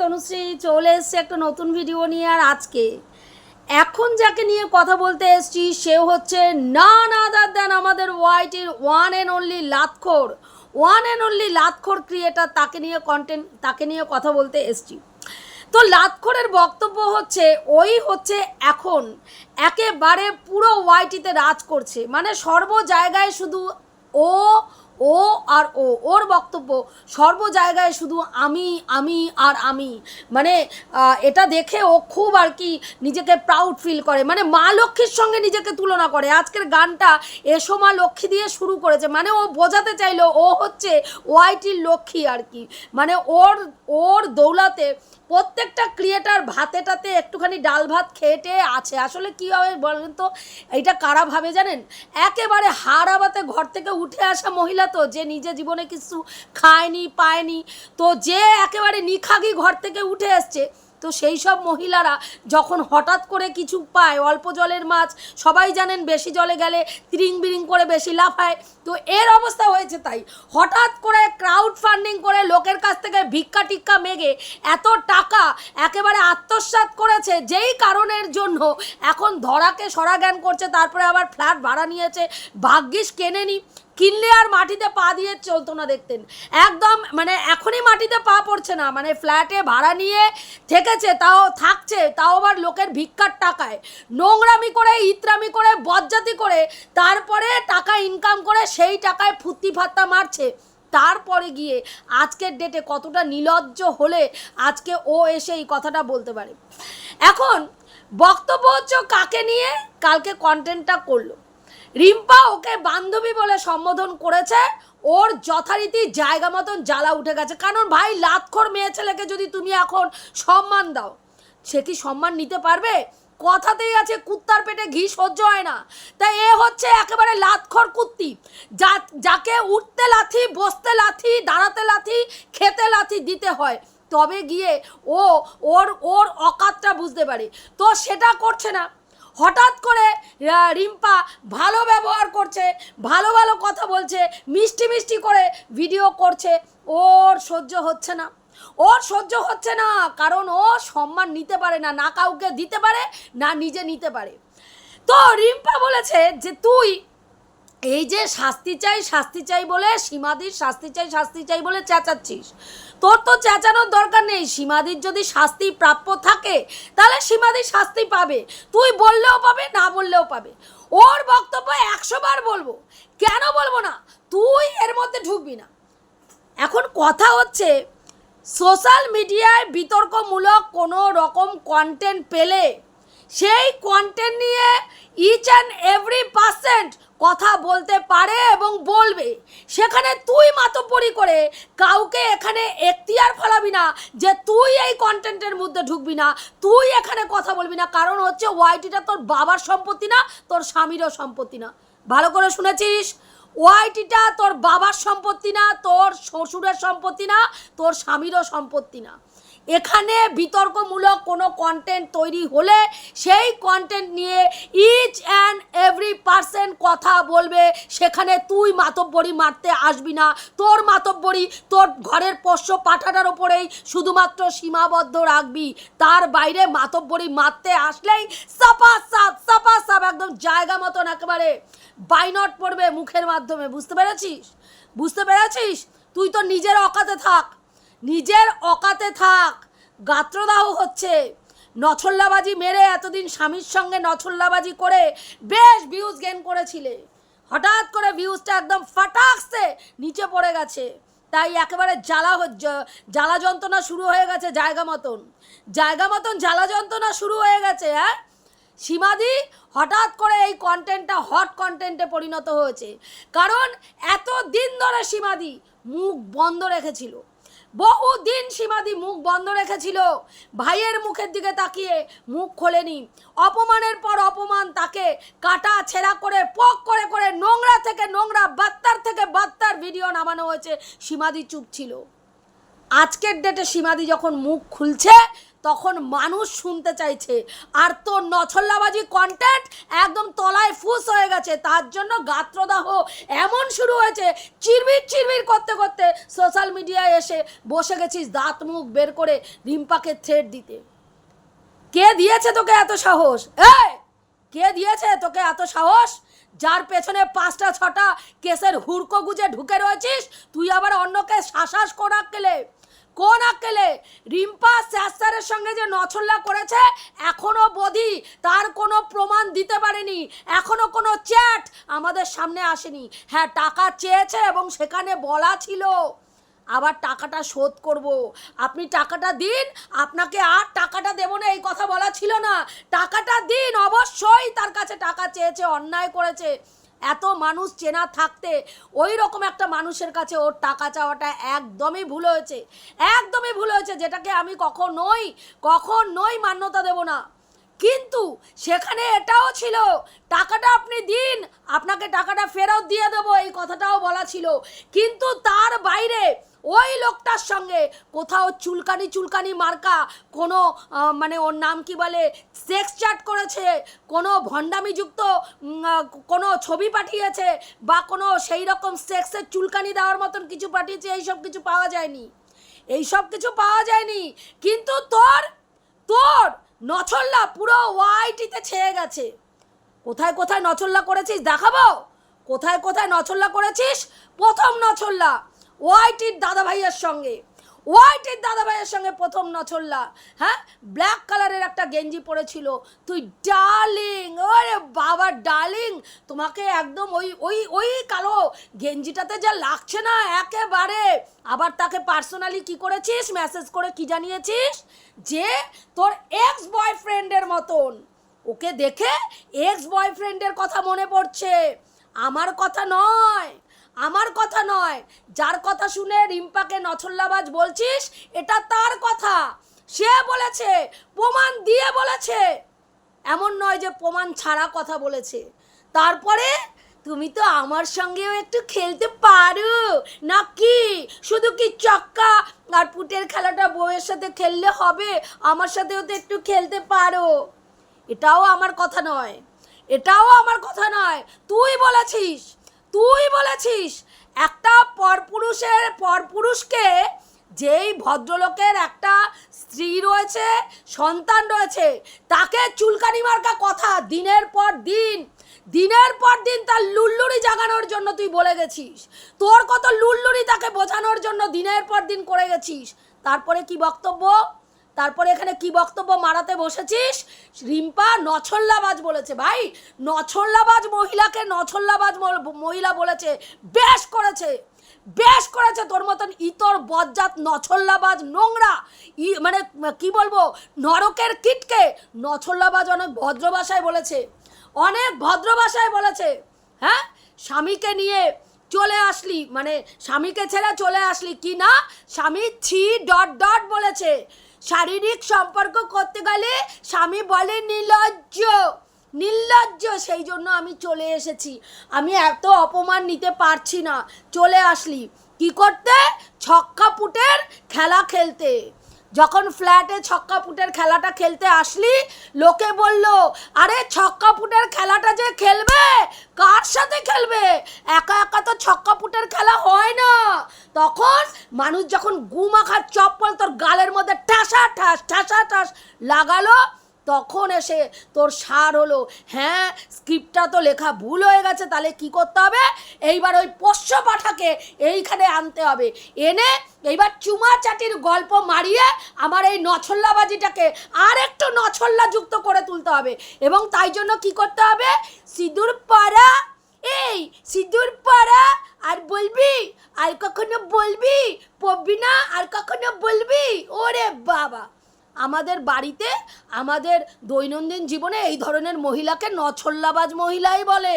তনুশ্রী চলে এসছে একটা নতুন ভিডিও নিয়ে আর আজকে। এখন যাকে নিয়ে কথা বলতে এসছি সে হচ্ছে না না দাদ দেন আমাদের ওয়াইটির ওয়ান অ্যান্ড অনলি লাতখোর। ওয়ান অ্যান্ড অনলি লাতখোর ক্রিয়েটার তাকে নিয়ে কন্টেন্ট তাকে নিয়ে কথা বলতে এসছি। তো লাতখোরের বক্তব্য হচ্ছে, ওই হচ্ছে এখন একেবারে পুরো ওয়াইটিতে রাজ করছে। মানে সর্ব জায়গায় শুধু ও ও আর ও, ওর বক্তব্য সর্ব জায়গায় শুধু আমি আমি আর আমি। মানে এটা দেখে ও খুব আর কি নিজেকে প্রাউড ফিল করে। মানে মা লক্ষ্মীর সঙ্গে নিজেকে তুলনা করে। আজকের গানটা এসো মা লক্ষ্মী দিয়ে শুরু করেছে। মানে ও বোঝাতে চাইলো ও হচ্ছে ওয়াইটির লক্ষ্মী আর কি। মানে ওর ওর দৌলাতে প্রত্যেকটা ক্রিয়েটার ভাতেটাতে একটুখানি ডাল ভাত খেটে আছে। আসলে কী হবে বলেন তো? এইটা কারা ভাবে জানেন? একেবারে হারাবাতে ঘর থেকে উঠে আসা মহিলা তো, যে নিজে জীবনে কিছু খায়নি, পায়নি। তো যে একেবারে নিখাগি ঘর থেকে উঠে এসছে তো সেই সব মহিলারা যখন হঠাৎ করে কিছু পায়, অল্প জলের মাছ, সবাই জানেন বেশি জলে গেলে তিরিং বিরিং করে বেশি লাফায় তো এর অবস্থা হয়েছে তাই। হঠাৎ করে ক্রাউড ফান্ডিং করে লোকের কাছ থেকে ভিক্ষা টিক্কা মেগে এত টাকা একেবারে আত্মসাৎ করেছে যেই কারণের জন্য এখন ধরাকে সরা জ্ঞান করছে, তারপরে আবার ফ্ল্যাট ভাড়া নিয়েছে। ভাগ্যিস কেনেনি। কিনলে আর মাটিতে পা দিয়ে চলতো না দেখতেন। একদম মানে এখনই মাটিতে পা পড়ছে না মানে ফ্ল্যাটে ভাড়া নিয়ে থেকেছে, তাও থাকছে, তাও আবার লোকের ভিক্ষার টাকায়। নোংরামি করে, ইতরামি করে, বজ্জাতি করে, তারপরে টাকা ইনকাম করে সেই টাকায় ফুর্তি ফাত্তা মারছে। তারপরে গিয়ে আজকের ডেটে কতটা নিলজ্জ হলে আজকে ও এসে এই কথাটা বলতে পারে। এখন বক্তব্য হচ্ছে কাকে নিয়ে? কালকে কন্টেন্টটা করল। রিম্পা ওকে বান্ধবী বলে সম্বোধন করেছে। ওর যথারীতি জায়গা মতন জ্বালা উঠে গেছে। কারণ ভাই, লাতখোর মেয়ে ছেলেকে যদি তুমি এখন সম্মান দাও, সে কি সম্মান নিতে পারবে? কথাতেই আছে, কুত্তার পেটে ঘি সহ্য হয় না। তাই এ হচ্ছে একেবারে লাতখর কুত্তি। যা, যাকে উঠতে লাথি, বসতে লাথি, দাঁড়াতে লাথি, খেতে লাথি দিতে হয়, তবে গিয়ে ও, ওর ওর অকাতটা বুঝতে পারে। তো সেটা করছে না। হঠাৎ করে রিম্পা ভালো ব্যবহার করছে, ভালো ভালো কথা বলছে, মিষ্টি মিষ্টি করে ভিডিও করছে। ওর সহ্য হচ্ছে না। ওর সহ্য হচ্ছে না, কারণ ও সম্মান নিতে পারে না না কাউকে দিতে পারে, না নিজে নিতে পারে। তো রিম্পা বলেছে যে, তুই এই যে শাস্তি চাই শাস্তি চাই বলে, সীমাদির শাস্তি চাই শাস্তি চাই বলে চেঁচাচ্ছিস। তোর তো চেঁচানোর দরকার নেই। সীমাদির যদি শাস্তি প্রাপ্য থাকে, তাহলে সীমাদির শাস্তি পাবে। তুই বললেও পাবে, না বললেও পাবে। ওর বক্তব্য একশো বার বলব। কেন বলব না? তুই এর মধ্যে ঢুকবি না। এখন কথা হচ্ছে, সোশ্যাল মিডিয়ায় বিতর্কমূলক কোনো রকম কন্টেন্ট পেলে সেই কন্টেন্ট নিয়ে ইচ অ্যান্ড এভরি পার্সেন্ট কথা বলতে পারে এবং বলবে। সেখানে তুই মাতব্বরি করে কাউকে এখানে এখতিয়ার ফলাবি না যে তুই এই কন্টেন্টের মধ্যে ঢুকবি না, তুই এখানে কথা বলবি না। কারণ হচ্ছে ওয়াইটিটা তোর বাবার সম্পত্তি না, তোর স্বামীরও সম্পত্তি না। ভালো করে শুনেছিস? ওয়াইটিটা তোর বাবার সম্পত্তি না, তোর শ্বশুরের সম্পত্তি না, তোর স্বামীরও সম্পত্তি না। এখানে বিতর্কমূলক কোনো কন্টেন্ট তৈরি হলে সেই কন্টেন্ট নিয়ে ইচ অ্যান্ড এভরি পার্সেন্ট কথা বলবে। সেখানে তুই মাতব্বরি মারতে আসবি না। তোর মাতব্বরি তোর ঘরের পোষ্য পাঠাটার ওপরেই শুধুমাত্র সীমাবদ্ধ রাখবি। তার বাইরে মাতব্বরি মারতে আসলেই সাপা সাপ সাপা সাপ একদম জায়গা মতন একেবারে। বাইনট পড়বে মুখের মাধ্যমে, বুঝতে পেরেছিস? বুঝতে পেরেছিস? তুই তো নিজের অকাতে থাক। নিজের অকাতে থাক। গাত্রদাহ হচ্ছে। নছল্লাবাজি মেরে এতদিন স্বামীর সঙ্গে নছল্লাবাজি করে বেশ ভিউজ গেন করেছিলে। হঠাৎ করে ভিউজটা একদম ফাটাকসে নিচে পড়ে গেছে। তাই একেবারে জ্বালা জ্বালা যন্ত্রণা শুরু হয়ে গেছে জায়গা মতন। জায়গা মতন জ্বালা যন্ত্রণা শুরু হয়ে গেছে হ্যাঁ? সীমাদি, হঠাৎ করে এই কন্টেন্টটা হট কন্টেন্টে পরিণত হয়েছে। কারণ এত দিন ধরে সীমাদি মুখ বন্ধ রেখেছিল। বহু দিন সীমাদি মুখ বন্ধ রেখেছিল। ভাইয়ের মুখের দিকে তাকিয়ে মুখ খোলেনি। অপমানের পর অপমান তাকে কাটা, ছেঁড়া করে, পক করে করে নোংরা থেকে নোংরা, বাত্তার থেকে বাত্তার ভিডিও নামানো হয়েছে। সীমাদি চুপ ছিল। আজকের ডেটে সীমাদি যখন মুখ খুলছে তখন মানুষ শুনতে চাইছে। আর তোর নছল্লাবাজি কন্টেন্ট একদম তলায় ফুস হয়ে গেছে। তার জন্য গাত্রদাহ এমন শুরু হয়েছে চিরবির চিরবির করতে করতে সোশ্যাল মিডিয়ায় এসে বসে গেছিস দাঁত মুখ বের করে রিম্পাকে থ্রেড দিতে। কে দিয়েছে তোকে এত সাহস? এই! কে দিয়েছে তোকে এত সাহস? যার পেছনে পাঁচটা, ছটা কেসের হুড়কো গুজে ঢুকে রয়েছিস, তুই আবার অন্যকে শাসাস কোন আক্কেলে কোন আক্কেলে রিম্পা স্যার সঙ্গে যে নছল্লা করেছে, এখনও বধি, তার কোনো প্রমাণ দিতে পারেনি, এখনও কোনো চ্যাট আমাদের সামনে আসেনি। হ্যাঁ টাকা চেয়েছে এবং সেখানে বলা ছিল। আবার টাকাটা শোধ করব। আপনি টাকাটা দিন, আপনাকে আর টাকাটা দেবো না, এই কথা বলা ছিল না। টাকাটা দিন, অবশ্যই তার কাছে টাকা চেয়েছে, অন্যায় করেছে। এত মানুষ চেনা থাকতে ওই রকম একটা মানুষের কাছে ওর টাকা চাওয়াটা একদমই ভুল হয়েছে। একদমই ভুল হয়েছে যেটাকে আমি কখনোই কখনোই মান্যতা দেব না। কিন্তু সেখানে এটাও ছিল, টাকাটা আপনি দিন, আপনাকে টাকাটা ফেরত দিয়ে দেবো, এই কথাটাও বলা ছিল। কিন্তু তার বাইরে ওই লোকটার সঙ্গে কোথাও চুলকানি চুলকানি মার্কা কোনো মানে ওর নাম কি বলে সেক্স চ্যাট করেছে, কোনো ভণ্ডামিযুক্ত কোনো ছবি পাঠিয়েছে বা কোনো সেই রকম সেক্সের চুলকানি দেওয়ার মতন কিছু পাঠিয়েছে এইসব কিছু পাওয়া যায়নি। এইসব কিছু পাওয়া যায়নি। কিন্তু তোর তোর নছল্লা পুরো ওয়াইটিতে ছেয়ে গেছে। কোথায় কোথায় নছল্লা করেছিস দেখাবো? কোথায় কোথায় নছল্লা করেছিস? প্রথম নছল্লা, ওয়াইটির দাদা ভাইয়ের সঙ্গে। ওয়াইটির দাদা ভাইয়ের সঙ্গে প্রথম নছল্লা হ্যাঁ? ব্ল্যাক কালারের একটা গেঞ্জি পরেছিল। তুই ডার্লিং ওরে বাবা ডার্লিং তোমাকে একদম ওই ওই ওই কালো গেঞ্জিটাতে যা লাগছে না একেবারে। আবার তাকে পার্সোনালি কি করেছিস? মেসেজ করে কি জানিয়েছিস? যে তোর এক্স বয়ফ্রেন্ডের মতন। ওকে দেখে এক্স বয়ফ্রেন্ডের কথা মনে পড়ছে। আমার কথা নয়। আমার কথা নয়। যার কথা শুনে রিম্পাকে নছল্লাবাজ বলছিস, এটা তার কথা। সে বলেছে, প্রমাণ দিয়ে বলেছে। এমন নয় যে প্রমাণ ছাড়া কথা বলেছে। তারপরে তুমি তো আমার সঙ্গেও একটু খেলতে পারো। নাকি? শুধু কি চক্কা আর পুটের খেলাটা বউয়ের সাথে খেললে হবে? আমার সাথেও তো একটু খেলতে পারো। এটাও আমার কথা নয়। এটাও আমার কথা নয়। তুই বলেছিস তুই বলেছিস, একটা পরপুরুষের, পরপুরুষকে যেই ভদ্রলোকের একটা স্ত্রী রয়েছে, সন্তান রয়েছে, তাকে চুলকানি মার্কা কথা দিনের পর দিন, দিনের পর দিন তার লুল্লুরি জাগানোর জন্য তুই বলে গেছিস। তোর কত লুল্লুরি তাকে বোঝানোর জন্য দিনের পর দিন করে গেছিস। তারপরে কি বক্তব্য? তারপরে এখানে কি বক্তব্য মারাতে বসেছিস? রিম্পা নছল্লাবাজ বলেছে, ভাই। নছল্লাবাজ মহিলাকে নছল্লাবাজ মহিলা বলেছে, বেশ করেছে। বেশ করেছে তোর মতন ইতর বজ্জাত নছল্লাবাজ নোংরা। ই মানে কি বলব, নরকের কিটকে। নছল্লাবাজ অনেক ভদ্র ভাষায় বলেছে। অনেক ভদ্র ভাষায় বলেছে হ্যাঁ? স্বামীকে নিয়ে চলে আসলি মানে স্বামীকে ছেড়ে চলে আসলি কি না? স্বামী থ্রি ডট ডট বলেছে। শারীরিক সম্পর্ক করতে গেলে স্বামী বলে নির্লজ্জ নির্লজ্জ সেই জন্য আমি চলে এসেছি। আমি এত অপমান নিতে পারছি না। চলে আসলি। কি করতে? ছক্কা পুটের খেলা খেলতে। যখন ফ্ল্যাটে ছক্কা ফুটের খেলাটা খেলতে আসলি, লোকে বলল, আরে ছক্কা ফুটের খেলাটা যে খেলবে? কার সাথে খেলবে? একা একা তো ছক্কা ফুটের খেলা হয় না। তখন মানুষ যখন গুমাখার চপ্পল তোর গালের মধ্যে ঠাসা, ঠাস ঠাসা, ঠাস লাগালো তখন এসে তোর সার হলো। হ্যাঁ স্ক্রিপ্টটা তো লেখা ভুল হয়ে গেছে, তাহলে কি করতে হবে? এইবার ওই পোষ্য পাঠাকে এইখানে আনতে হবে। এনে এইবার চুমা চাটির গল্প মারিয়ে আমার এই নছল্লাবাজিটাকে আর একটু নছল্লা যুক্ত করে তুলতে হবে। এবং তাই জন্য কি করতে হবে? সিঁদুর পাড়া এই সিঁদুর পাড়া আর বলবি, আর কখনো বলবি, পড়বি না, আর কখনো বলবি? ওরে বাবা! আমাদের বাড়িতে, আমাদের দৈনন্দিন জীবনে এই ধরনের মহিলাকে নছল্লাবাজ মহিলাই বলে।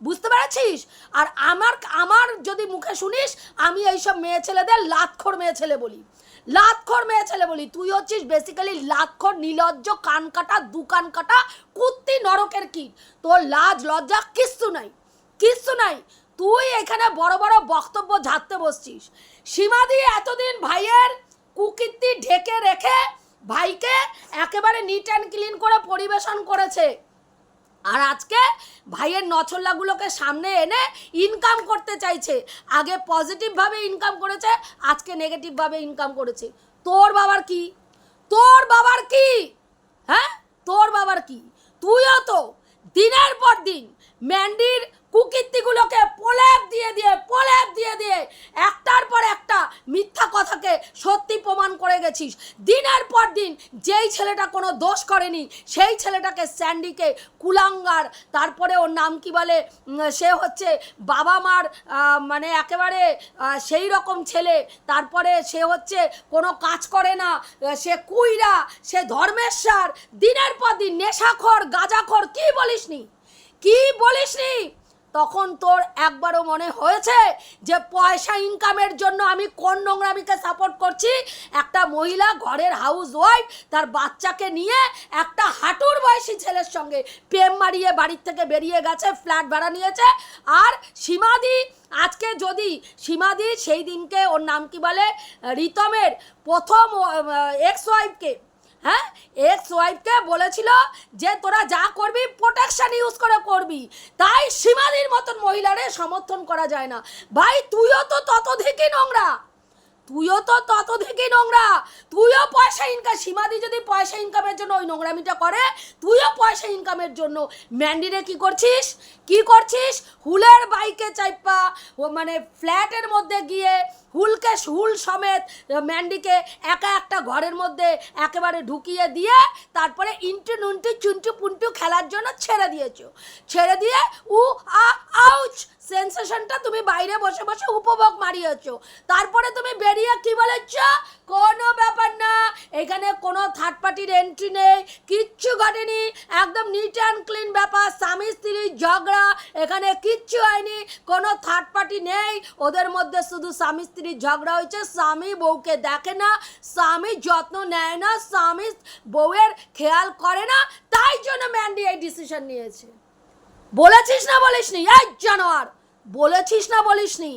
বুঝতে পেরেছিস? আর আমার আমার যদি মুখে শুনিস, আমি এইসব মেয়ে ছেলেদের লাতখোর মেয়ে ছেলে বলি। লাতখোর মেয়ে ছেলে বলি। তুই হচ্ছিস বেসিক্যালি লাতখোর, নিলজ্জ, কান কাটা, দু কান কাটা, কুত্তি নরকের কীট। তোর লাজ, লজ্জা কিচ্ছু নাই। কিচ্ছু নাই। তুই এখানে বড় বড় বক্তব্য ঝাড়তে বসছিস। সীমা দিয়ে এতদিন ভাইয়ের কুকীর্তি ঢেকে রেখে ভাইকে একেবারে নিট অ্যান্ড ক্লিন করে পরিবেশন করেছে। আর আজকে ভাইয়ের নছল্লাগুলোকে সামনে এনে ইনকাম করতে চাইছে। আগে পজিটিভভাবে ইনকাম করেছে, আজকে নেগেটিভভাবে ইনকাম করেছে। তোর বাবার কি? তোর বাবার কি? হ্যাঁ? তোর বাবার কি? তুইও তো দিনের পর দিন ম্যান্ডির কুকীর্তিগুলোকে প্রলেপ দিয়ে দিয়ে, প্রলেপ দিয়ে দিয়ে একটার পর একটা মিথ্যা কথাকে সত্যি প্রমাণ করে গেছিস। দিনের পর দিন যেই ছেলেটা কোনো দোষ করেনি, সেই ছেলেটাকে স্যান্ডিকে কুলাঙ্গার, তারপরে ওর নাম কি বলে সে হচ্ছে বাবা মার মানে একেবারে সেই রকম ছেলে, তারপরে সে হচ্ছে কোনো কাজ করে না সে কুইরা, সে ধর্মেশ্বর, দিনের পর দিন নেশাখর, গাঁজাখর, কি বলিসনি? কি বলিসনি? তখন তোর একবারও মনে হয়েছে যে পয়সা ইনকামের জন্য আমি কোন নোংরামিকে সাপোর্ট করছি? একটা মহিলা, ঘরের হাউস ওয়াইফ তার বাচ্চাকে নিয়ে একটা হাঁটুর বয়সী ছেলের সঙ্গে প্রেম মারিয়ে বাড়ির থেকে বেরিয়ে গেছে ফ্ল্যাট ভাড়া নিয়েছে। আর সীমাদি, আজকে যদি সীমাদি সেই দিনকে ওর নাম কি বলে? রিতমের প্রথম এক্স ওয়াইফকে হ্যাঁ? এক্স ওয়াইফকে বলেছিল যে তোরা যা করবি প্রোটেকশন ইউজ করে করবি। তাই সীমাদির মতন মহিলারে সমর্থন করা যায় না। ভাই, তুইও তো ততধিকই নোংরা। তুইও তো ততধিকই নোংরা। তুইও পয়সা ইনকাম সীমাদি যদি পয়সা ইনকামের জন্য ওই নোংরামিটা করে, তুইও পয়সা ইনকামের জন্য। ম্যান্ডিরে কি করছিস? কি করছিস? হুলের বাইকে চাইপা, ও মানে ফ্ল্যাটের মধ্যে গিয়ে হুলকে, হুল সমেত ম্যান্ডিকে একা একটা ঘরের মধ্যে একেবারে ঢুকিয়ে দিয়ে তারপরে ইন্টু নুন্টু, চুন্টু পুন্টু খেলার জন্য ছেড়ে দিয়েছ। ছেড়ে দিয়ে উ আউচ সেন্সেশনটা তুমি বাইরে বসে বসে উপভোগ মারিয়েছো। তারপরে তুমি বেরিয়ে কি বলেছ? কোনো ব্যাপার না, এখানে কোনো থার্ড পার্টির এন্ট্রি নেই, কিচ্ছু ঘটেনি। একদম নিট অ্যান্ড ক্লিন ব্যাপার, স্বামী স্ত্রীর ঝগড়া, এখানে কিচ্ছু হয়নি, কোনো থার্ড পার্টি নেই। ওদের মধ্যে শুধু স্বামী স্ত্রীর ঝগড়া হয়েছে, স্বামী বউকে দেখে না, স্বামী যত্ন নেয় না, স্বামী বউয়ের খেয়াল করে না, তাই জন্য ম্যান্ডি এই ডিসিশন নিয়েছে। বলেছিস না, বলিসনি? এই জানোয়ার! বলেছিস না বলিসনি।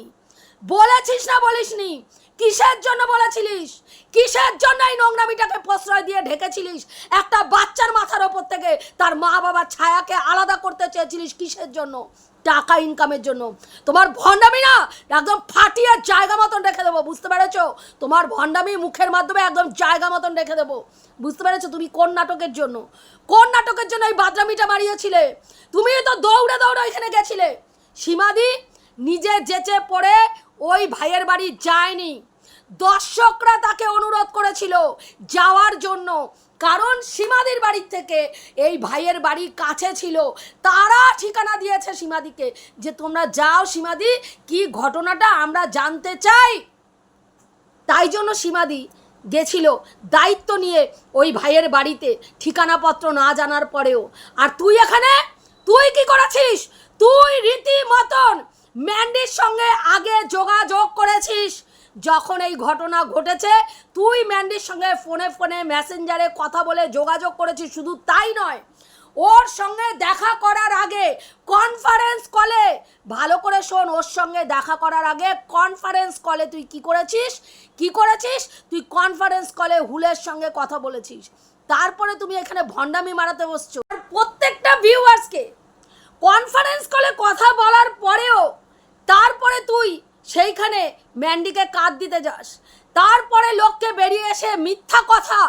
বলেছিস না বলিসনি। কিসের জন্য বলেছিলিস? কিসের জন্য এই নোংরামিটাকে প্রশ্রয় দিয়ে ঢেকেছিলিস? একটা বাচ্চার মাথার ওপর থেকে তার মা বাবার ছায়াকে আলাদা করতে চেয়েছিলিস কিসের জন্য? টাকা ইনকামের জন্য। তোমার ভণ্ডামি না, একদম ফাটিয়ে জায়গা মতন রেখে দেবো, বুঝতে পেরেছ? তোমার ভণ্ডামি মুখের মাধ্যমে একদম জায়গা মতন রেখে দেবো, বুঝতে পেরেছ? তুমি কোন নাটকের জন্য? কোন নাটকের জন্য এই বাদরামিটা মারিয়েছিলে তুমি তো দৌড়ে দৌড়ে ওইখানে গেছিলে। সীমাদি নিজে যেচে পড়ে ওই ভাইয়ের বাড়ি যায়নি। দর্শকরা তাকে অনুরোধ করেছিল যাওয়ার জন্য, কারণ সীমাদির বাড়ির থেকে এই ভাইয়ের বাড়ি কাছে ছিল। তারা ঠিকানা দিয়েছে সীমাদিকে যে, তোমরা যাও সীমাদি, কি ঘটনাটা আমরা জানতে চাই? তাই জন্য সীমাদি গেছিল দায়িত্ব নিয়ে ওই ভাইয়ের বাড়িতে ঠিকানাপত্র না জানার পরেও। আর তুই এখানে? তুই কি করেছিস? তুই রীতি ম্যান্ডির সঙ্গে আগে যোগাযোগ করেছিস। যখন এই ঘটনা ঘটেছে, তুই ম্যান্ডির সঙ্গে ফোনে ফোনে মেসেঞ্জারে কথা বলে যোগাযোগ করেছিস, শুধু তাই নয়, ওর সঙ্গে দেখা করার আগে কনফারেন্স কলে ভালো করে শোন, ওর সঙ্গে দেখা করার আগে কনফারেন্স কলে তুই কি করেছিস? কি করেছিস? তুই কনফারেন্স কলে হুলের সঙ্গে কথা বলেছিস। তারপরে তুমি এখানে ভণ্ডামি মারাতে বসছো। প্রত্যেকটা ভিউয়ার্সকে কনফারেন্স কলে কথা বলার পরেও তারপরে তুই সেইখানে ম্যান্ডিকে কাঁদ দিতে যাস। তারপরে লোককে বেরিয়ে এসে মিথ্যা কথা,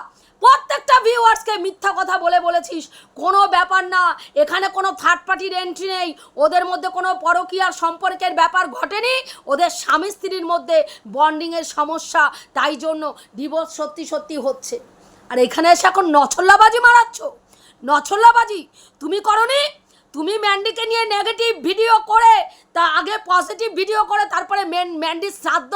প্রত্যেকটা ভিউয়ার্সকে মিথ্যা কথা বলে বলেছিস। কোনো ব্যাপার না, এখানে কোনো থার্ড পার্টির এন্ট্রি নেই। ওদের মধ্যে কোনো পরকীয়ার সম্পর্কের ব্যাপার ঘটেনি। ওদের স্বামী স্ত্রীর মধ্যে বন্ডিংয়ের সমস্যা, তাই জন্য ডিভোর্স সত্যি সত্যি হচ্ছে। আর এখানে এসে এখন নছল্লাবাজি মারাচ্ছ? নছল্লাবাজি? তুমি করনি? তুমি ম্যান্ডিকে নিয়ে নেগেটিভ ভিডিও করে, তা আগে পজিটিভ ভিডিও করে, তারপরে মেন ম্যান্ডির শ্রাদ্ধ।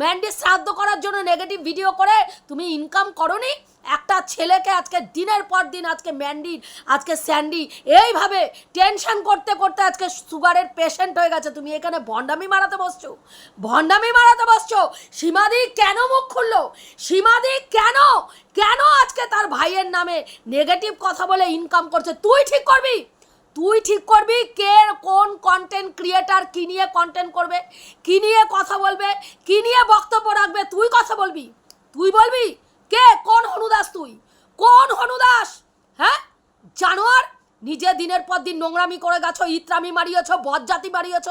ম্যান্ডির শ্রাদ্ধ করার জন্য নেগেটিভ ভিডিও করে, তুমি ইনকাম করনি? একটা ছেলেকে আজকে দিনের পর দিন, আজকে ম্যান্ডির, আজকে স্যান্ডি, এইভাবে টেনশন করতে করতে আজকে সুগারের পেশেন্ট হয়ে গেছে। তুমি এখানে ভণ্ডামি মারাতে বসছো। ভণ্ডামি মারাতে বসছো। সীমাদি কেন মুখ খুললো? সীমাদি কেন? কেন আজকে তার ভাইয়ের নামে নেগেটিভ কথা বলে ইনকাম করছে? তুই ঠিক করবি? তুই ঠিক করবি কে কোন কন্টেন্ট ক্রিয়েটার কী নিয়ে কন্টেন্ট করবে, কী নিয়ে কথা বলবে, কী নিয়ে বক্তব্য রাখবে, তুই কথা বলবি। তুই বলবি কে, কোন হনুদাস তুই? কোন হনুদাস হ্যাঁ? জানোয়ার নিজে দিনের পর দিন নোংরামি করে গেছো, ইত্রামি মারিয়েছ বজ্জাতি মারিয়েছ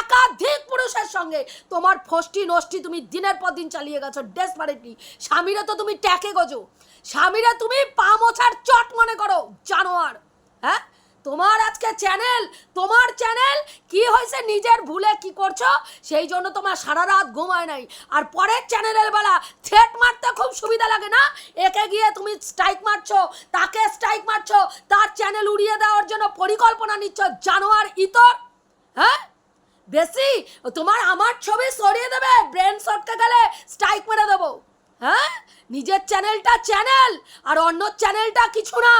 একাধিক পুরুষের সঙ্গে। তোমার ফষ্টি নষ্টি তুমি দিনের পর দিন চালিয়ে গেছো ডেসপারেটলি স্বামীরে তো তুমি ট্যাকে গজো। স্বামীরা তুমি পা মোছার চট মনে করো, জানোয়ার। হ্যাঁ? তোমার আজকে চ্যানেল, তোমার চ্যানেল, কি হয়েছে নিজের ভুলে কি করছ? সেই জন্য তোমার সারা রাত ঘুমায় নাই। আর পরের চ্যানেলের বেলা থ্রেট মারতে খুব সুবিধা লাগে না? একে গিয়ে তুমি স্ট্রাইক মারছো, তাকে স্ট্রাইক মারছো, তার চ্যানেল উড়িয়ে দেওয়ার জন্য পরিকল্পনা নিচ্ছ জানোয়ার ইতর হ্যাঁ? বেশি, তোমার আমার ছবি সরিয়ে দেবে ব্রেন শটকে গেলে স্ট্রাইক মেরে দেবো হ্যাঁ? নিজের চ্যানেলটা চ্যানেল, আর অন্য চ্যানেলটা কিছু না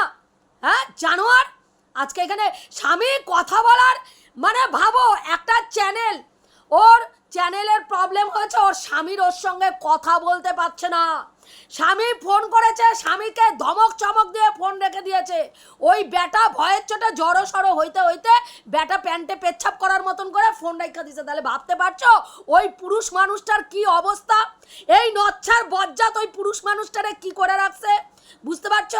হ্যাঁ? জানোয়ার আজকে এখানে স্বামী কথা বলার মানে ভাবো, একটা চ্যানেল ওর চ্যানেলের প্রবলেম হয়েছে, ওর স্বামীর ওর সঙ্গে কথা বলতে পারছে না। স্বামী ফোন করেছে, স্বামীকে ধমক চমক দিয়ে ফোন রেখে দিয়েছে। ওই ব্যাটা ভয়ের চোটে জড়ো সড়ো হইতে হইতে ব্যাটা প্যান্টে পেচ্ছাপ করার মতন করে ফোন রেখে দিয়েছে। তাহলে ভাবতে পারছ ওই পুরুষ মানুষটার কি অবস্থা? এই নচ্ছার বজ্জাত ওই পুরুষ মানুষটারে কি করে রাখছে? বুঝতে পারছ?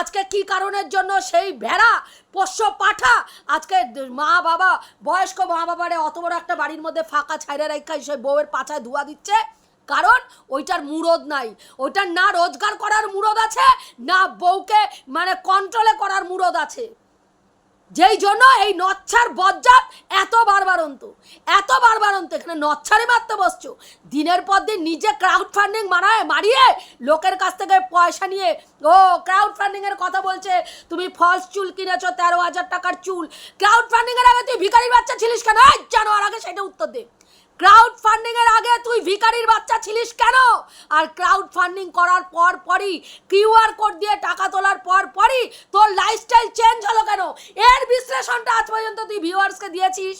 আজকে কি কারণের জন্য সেই ভেড়া, পোষ্য পাঠা, আজকে মা বাবা, বয়স্ক মা বাবারে অত বড় একটা বাড়ির মধ্যে ফাঁকা ছাইরে রেখা সেই বউয়ের পাছায় ধোয়া দিচ্ছে? কারণ ওইটার মুরদ নাই। ওইটার না রোজগার করার মুরদ আছে, না বউকে মানে কন্ট্রোলে করার মুরদ আছে। যেই জন্য এই নচ্ছার বজ্জাত এত বারবারন্ত এত বারবারন্ত এখানে নচ্ছারে মারতে বসছো। দিনের পর দিন নিজে ক্রাউড ফান্ডিং মারায়, মারিয়ে লোকের কাছ থেকে পয়সা নিয়ে, ও ক্রাউড ফান্ডিং এর কথা বলছে, তুমি ফলস চুল কিনেছো, তেরো হাজার টাকার চুল। ক্রাউড ফান্ডিং এর আগে তুই ভিখারির বাচ্চা ছিলিস কেন? এই আর আগে সেটা উত্তর দে। ক্রাউড ফান্ডিং এর আগে তুই ভিখারির বাচ্চা ছিলিস কেন? আর ক্রাউড ফান্ডিং করার পর পরই কিউআর কোড দিয়ে টাকা তোলার পর পরই তোর লাইফস্টাইল চেঞ্জ হলো কেন? এর বিশ্লেষণটা আজ পর্যন্ত তুই ভিউয়ার্সকে দিয়েছিস।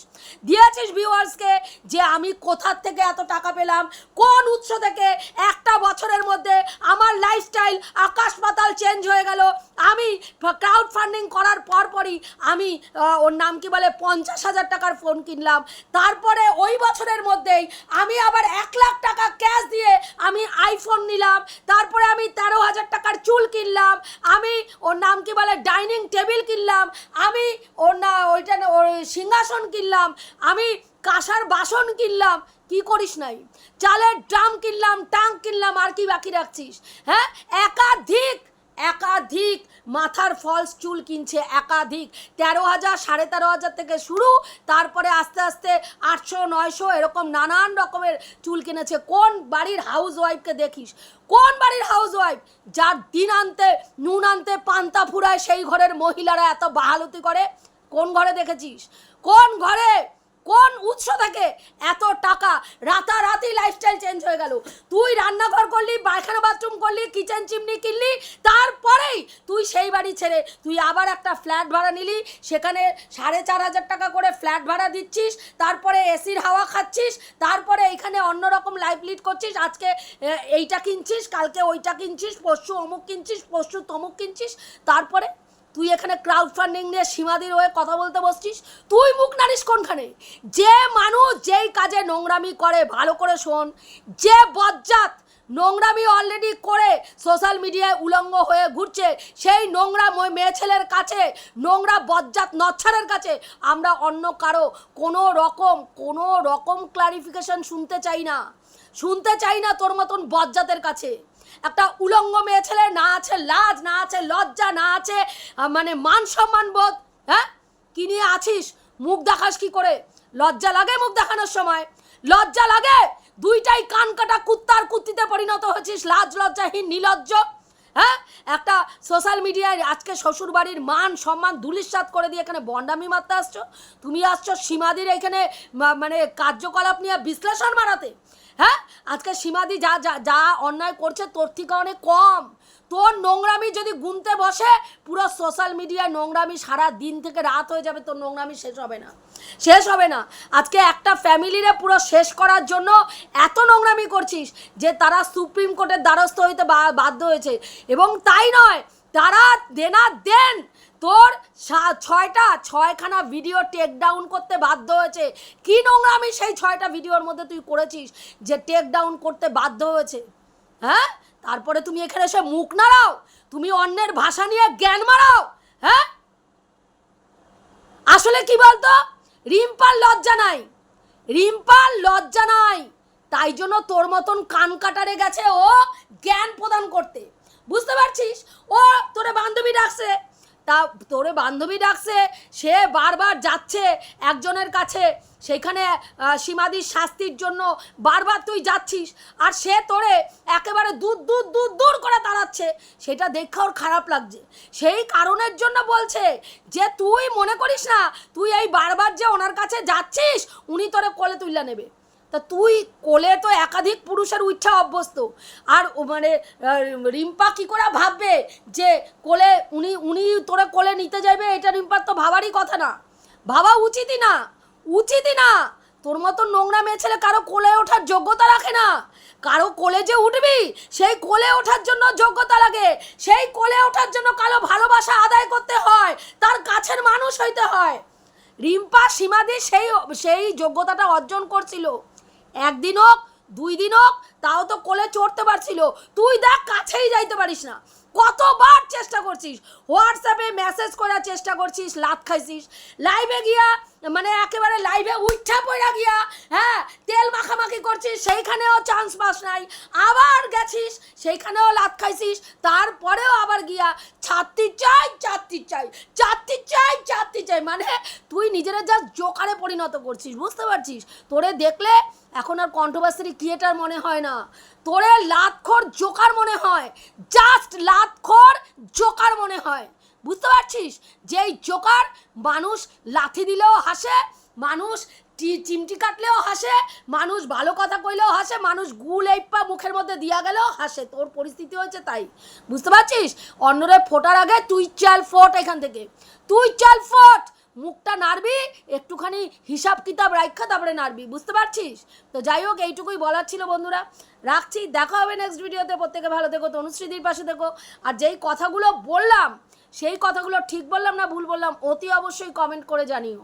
দিয়েছিস ভিউয়ার্সকে যে আমি কোথার থেকে এত টাকা পেলাম, কোন উৎস থেকে একটা বছরের মধ্যে আমার লাইফস্টাইল আকাশ পাতাল চেঞ্জ হয়ে গেল। আমি ক্রাউড ফান্ডিং করার পর পরই আমি ওর নাম কি বলে, পঞ্চাশ হাজার টাকার ফোন কিনলাম। তারপরে ওই বছরের মধ্যেই আমি আবার এক লাখ টাকা ক্যাশ দিয়ে আমি আইফোন নিলাম, তারপরে আমি তেরো হাজার টাকার চুল কিনলাম, আমি ওর নাম কি বলে ডাইনিং টেবিল কিনলাম, আমি ওর না, ওইটা ওর সিংহাসন কিনলাম, আমি কাঁসার বাসন কিনলাম, কি করিস নাই? চালের ড্রাম কিনলাম টাঙ্ক কিনলাম, আর কি বাকি রাখছিস? হ্যাঁ? একাধিক একাধিক মাথার ফলস চুল কিনছে, একাধিক। তেরো হাজার, সাড়ে তেরো হাজার থেকে শুরু, তারপরে আস্তে আস্তে আটশো, নয়শো, এরকম নানান রকমের চুল কিনেছে। কোন বাড়ির হাউস ওয়াইফকে দেখিস? কোন বাড়ির হাউস ওয়াইফ যার দিন আনতে, নুন আনতে পান্তা ফুরায় সেই ঘরের মহিলারা এত বাহালতি করে? কোন ঘরে দেখেছিস? কোন ঘরে? কোন উৎস থেকে এত টাকা? রাতারাতি লাইফস্টাইল চেঞ্জ হয়ে গেল। তুই রান্নাঘর করলি, পায়খানা করলি কিচেন চিমনি কিনলি, তারপরেই তুই সেই বাড়ি ছেড়ে, তুই আবার একটা ফ্ল্যাট ভাড়া নিলি, সেখানে সাড়ে চার হাজার টাকা করে ফ্ল্যাট ভাড়া দিচ্ছিস, তারপরে এসির হাওয়া খাচ্ছিস, তারপরে এইখানে অন্যরকম লাইফ লিড করছিস, আজকে এইটা কিনছিস, কালকে ওইটা কিনছিস, পরশু অমুক কিনছিস, পরশু তমুক কিনছিস, তারপরে তুই এখানে ক্রাউড ফান্ডিং নিয়ে সীমাদির হয়ে কথা বলতে বসছিস, তুই মুখ নারিস কোনখানে? যে মানুষ যেই কাজে নোংরামি করে, ভালো করে শোন, যে বজ্জাত নোংরামি অলরেডি করে সোশ্যাল মিডিয়ায় উলঙ্গ হয়ে ঘুরছে। সেই নোংরা মেয়ে ছেলের কাছে, নোংরা বজ্জাত নচ্ছারের কাছে আমরা অন্য কারও কোনো রকম কোনো রকম ক্লারিফিকেশন শুনতে চাই না। শুনতে চাই না তোর মতন বজ্জাতের কাছে। একটা উলঙ্গ মেয়ে ছেলে, না আছে লাজ, না আছে লজ্জা, না আছে মানে মান সম্মান বোধ হ্যাঁ? কি নিয়ে আছিস? মুখ দেখাস কি করে? লজ্জা লাগে মুখ দেখানোর সময়? লজ্জা লাগে? দুইটাই কান কাটা কুত্তার কুত্তিতে পরিণত হয়েছিস, লাজ লজ্জাহীন, নিলজ্জ। হ্যাঁ? একটা সোশ্যাল মিডিয়ায় আজকে শ্বশুরবাড়ির মান, সম্মান দুলিশাত করে দিয়ে এখানে বন্ডামি মারতে আসছো। তুমি আসছো সীমাদির এখানে মানে কার্যকলাপ নিয়ে বিশ্লেষণ মারাতে হ্যাঁ? আজকে সীমাদি যা যা যা অন্যায় করছে, তোর থেকে অনেক কম। তোর নোংরামি যদি গুনতে বসে, পুরো সোশ্যাল মিডিয়ায় নোংরামি সারা দিন থেকে রাত হয়ে যাবে, তোর নোংরামি শেষ হবে না। শেষ হবে না। আজকে একটা ফ্যামিলিরে পুরো শেষ করার জন্য এত নোংরামি করছিস যে তারা সুপ্রিম কোর্টের দ্বারস্থ হইতে বাধ্য হয়েছে। এবং তাই নয়, তারা দেনা দেন। তোর ছয়টা, ছয়খানা ভিডিও টেক ডাউন করতে বাধ্য হয়েছে। কি নোংরামি সেই ছয়টা ভিডিওর মধ্যে তুই করেছিস যে টেক ডাউন করতে বাধ্য হয়েছে? হ্যাঁ? তারপরে তুমি এখানে এসে মুখ নাড়াও, তুমি অন্যের ভাষা নিয়ে জ্ঞান মারাও হ্যাঁ? আসলে কি বলতো? রিম্পার লজ্জা নাই, রিম্পার লজ্জা নাই। তাই জন্য তোর মতন কান কাটারে গেছে ও জ্ঞান প্রদান করতে। বুঝতে পারছিস? ও তোরে বান্ধবী ডাকছে তা তোরে বান্ধবী ডাকছে, সে বারবার যাচ্ছে একজনের কাছে। সেখানে সীমাদির শাস্তির জন্য বারবার তুই যাচ্ছিস, আর সে তোরে একেবারে দূর দূর দূর দূর করে তাড়াচ্ছে। সেটা দেখে ওর খারাপ লাগছে। সেই কারণের জন্য বলছে যে, তুই মনে করিস না, তুই এই বারবার যে ওনার কাছে যাচ্ছিস, উনি তোরে কোলে তুইলা নেবে। তা তুই কোলে তো একাধিক পুরুষের ইচ্ছা অভ্যস্ত। আর মানে রিম্পা কি করে ভাববে যে কোলে উনি উনি তোরে কোলে নিতে যাবে এটা রিম্পার তো ভাবারই কথা না। ভাবা উচিতই না উচিতই না। তোর মতো নোংরা মেয়ে ছেলে কারও কোলে ওঠার যোগ্যতা রাখে না। কারও কোলে যে উঠবি, সেই কোলে ওঠার জন্য যোগ্যতা লাগে। সেই কোলে ওঠার জন্য কারও ভালোবাসা আদায় করতে হয়, তার কাছের মানুষ হইতে হয়। রিম্পা সীমাদি সেই সেই যোগ্যতাটা অর্জন করছিল। একদিন হোক, দুই দিন হোক, তাও তো কোলে চড়তে পারছিল। তুই দেখ, কাছেই যাইতে পারিস না। কতবার চেষ্টা করছিস? হোয়াটসঅ্যাপে মেসেজ করার চেষ্টা করছিস, লাত খাইছিস। লাইভে গিয়া মানে একেবারে লাইভে উঠা পড়া গিয়া হ্যাঁ তেল মাখামাখি করছিস, সেইখানেও চান্স পাস নাই। আবার গেছিস, সেইখানেও লাত খাইছিস, তারপরেও আবার গিয়া ছাত্রী চাই চাত্রী চাই চাত্রী চাই চাত্রী চাই মানে তুই নিজেরা জাস্ট জোকারে পরিণত করছিস, বুঝতে পারছিস? তোরে দেখলে এখন আর কণ্ঠবাস্ত্রী ক্রিয়েটার মনে হয় না। তোরে লাতখোর জোকার মনে হয় জাস্ট লাতখোর জোকার মনে হয়। বুঝতে পারছিস? যেই জোকার মানুষ লাথি দিলেও হাসে, মানুষ চিমটি কাটলেও হাসে, মানুষ ভালো কথা কইলেও হাসে, মানুষ গুল এইপা মুখের মধ্যে দিয়া গেলেও হাসে। তোর পরিস্থিতি হয়েছে তাই। বুঝতে পারছিস? অন্যরে ফোটার আগে তুই চাল ফোট এখান থেকে। তুই চাল ফোট! মুখটা নাড়বি, একটুখানি হিসাব কিতাব রাখা তারপরে নাড়বি। বুঝতে পারছিস? তো যাই হোক, এইটুকুই বলার ছিল বন্ধুরা। রাখছি, দেখা হবে নেক্সট ভিডিওতে প্রত্যেকে ভালো থেকো, তনুশ্রীদির পাশে থেকো। আর যেই কথাগুলো বললাম সেই কথাগুলো ঠিক বললাম না ভুল বললাম অতি অবশ্যই কমেন্ট করে জানিও।